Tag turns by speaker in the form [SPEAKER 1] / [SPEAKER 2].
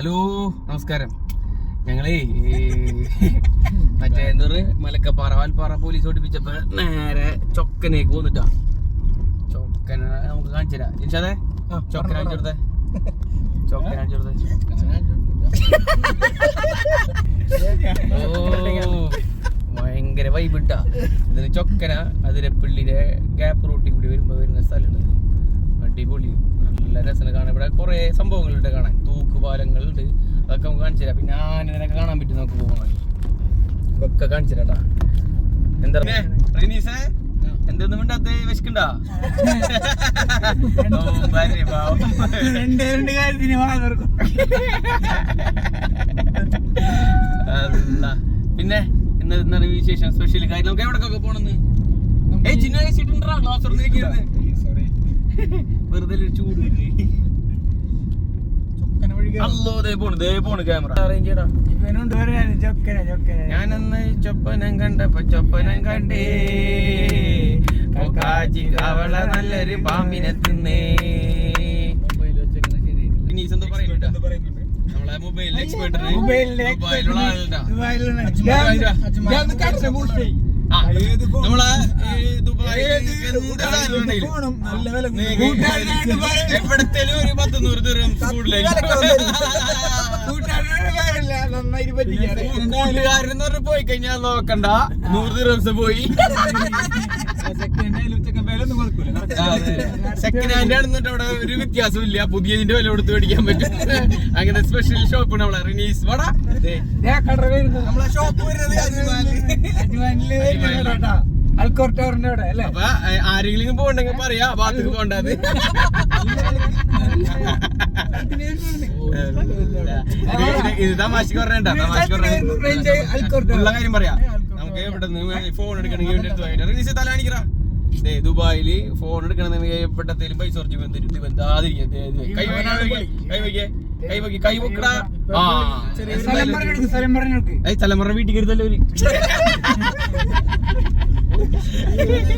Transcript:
[SPEAKER 1] Hello നമസ്കാരം. ഞങ്ങളേ ഈ മറ്റേ എന്താ മലക്കപ്പാറ വാൽപ്പാറ പോലീസ് ഓടിപ്പിച്ചപ്പോ നേരെ ചൊക്കനേക്ക് പോന്നിട്ടാ ചൊക്കന നമുക്ക് കാണിച്ചു തരാം. ജിൻഷാദേ ചൊക്കന ഓ ഭയങ്കര വൈബിട്ടാ ഇതിന് ചൊക്കന അതിരപ്പള്ളിയുടെ ഗ്യാപ്പ് റൂട്ടിൽ കൂടി വരുമ്പോ വരുന്ന സ്ഥലമുണ്ട് അടിപൊളി. നല്ല രസമാണ് കാണാൻ. ഇവിടെ കുറെ സംഭവങ്ങളുണ്ട് കാണാൻ. തൂക്കുപാലങ്ങളുണ്ട് അതൊക്കെ നമുക്ക് കാണിച്ചു തരാം. പിന്നെ ആനനൊക്കെ കാണാൻ പറ്റും നമുക്ക് പോകാൻ. ഒക്കെ കാണിച്ചു തരാട്ടാ എന്താ റിനീസേ എന്തൊന്നും മിണ്ടാത്ത? വിശക്കണ്ടാ ഓ, ഭാര്യ പാവം.
[SPEAKER 2] രണ്ട് രണ്ട് കാര്യത്തിന് വാങ്ങർക്കും
[SPEAKER 1] അല്ല. പിന്നെ ഇന്നത്തെ വിശേഷം? സ്പെഷ്യൽ കാര്യം? നമുക്ക് എവിടേക്കൊക്കെ പോണെന്ന്? ഏയ് ചിന്ന തുറന്നിരിക്കരുത്
[SPEAKER 2] സോറി
[SPEAKER 1] വെറുതെ ചൂട് വരുന്നു.
[SPEAKER 2] ചൊക്കന വഴി
[SPEAKER 1] അല്ലോ ദേ പോണ് ദേ പോണ് ക്യാമറ. അറേഞ്ച് ചെയ്യടാ
[SPEAKER 2] ഇവനുണ്ട് പറയാന് ചൊക്കന ചൊക്കന.
[SPEAKER 1] ഞാനന്ന് ചൊപ്പനം കണ്ടപ്പോ ചൊപ്പനം കണ്ടേ. അവളെ നല്ലൊരു പാമ്പിനെ തിന്നേ. നമ്മളെ മൊബൈൽ എക്സ്പേർട്ടിന്
[SPEAKER 2] മൊബൈലിലെ
[SPEAKER 1] ദുബായിലുള്ള ആളുണ്ടാ. നമ്മളെ. എവിടത്തേലും ഒരു പത്ത് നൂറ് ദൂരം. കൂട്ടുകാരൻ പോയി കഴിഞ്ഞാൽ നോക്കണ്ട. നൂറ് ദിവസം പോയി. സെക്കൻഡ് ഹാൻഡ് ആണെന്നിട്ട് അവിടെ ഒരു വ്യത്യാസം ഇല്ല പുതിയതിന്റെ വില കൊടുത്ത് മേടിക്കാൻ പറ്റും. അങ്ങനെ സ്പെഷ്യൽ ഷോപ്പ് നമ്മളെ റിനീസ് വട. നമ്മളെ ഷോപ്പ് വരുന്നത്.
[SPEAKER 2] അൽക്കോർട്ടോറിന്റെ അവിടെ അല്ലേ?
[SPEAKER 1] അപ്പൊ ആരെങ്കിലും പോകണ്ടെങ്കിൽ പറയാ ബാത്തിൽ പോണ്ടത് ഇത് തമാശ പറഞ്ഞ തമാശക്ക് പറഞ്ഞ കാര്യം പറയാ. നമുക്ക് ഇവിടെ നിന്ന് ഫോൺ എടുക്കണമെങ്കിൽ റിലീസ് തല കാണിക്കറാ ദേ ദുബായിൽ ഫോൺ എടുക്കണമെന്ന് എപ്പോഴത്തേലും പൈസ കുറച്ച് തലമുറ വീട്ടിൽ കരുതല്ലോ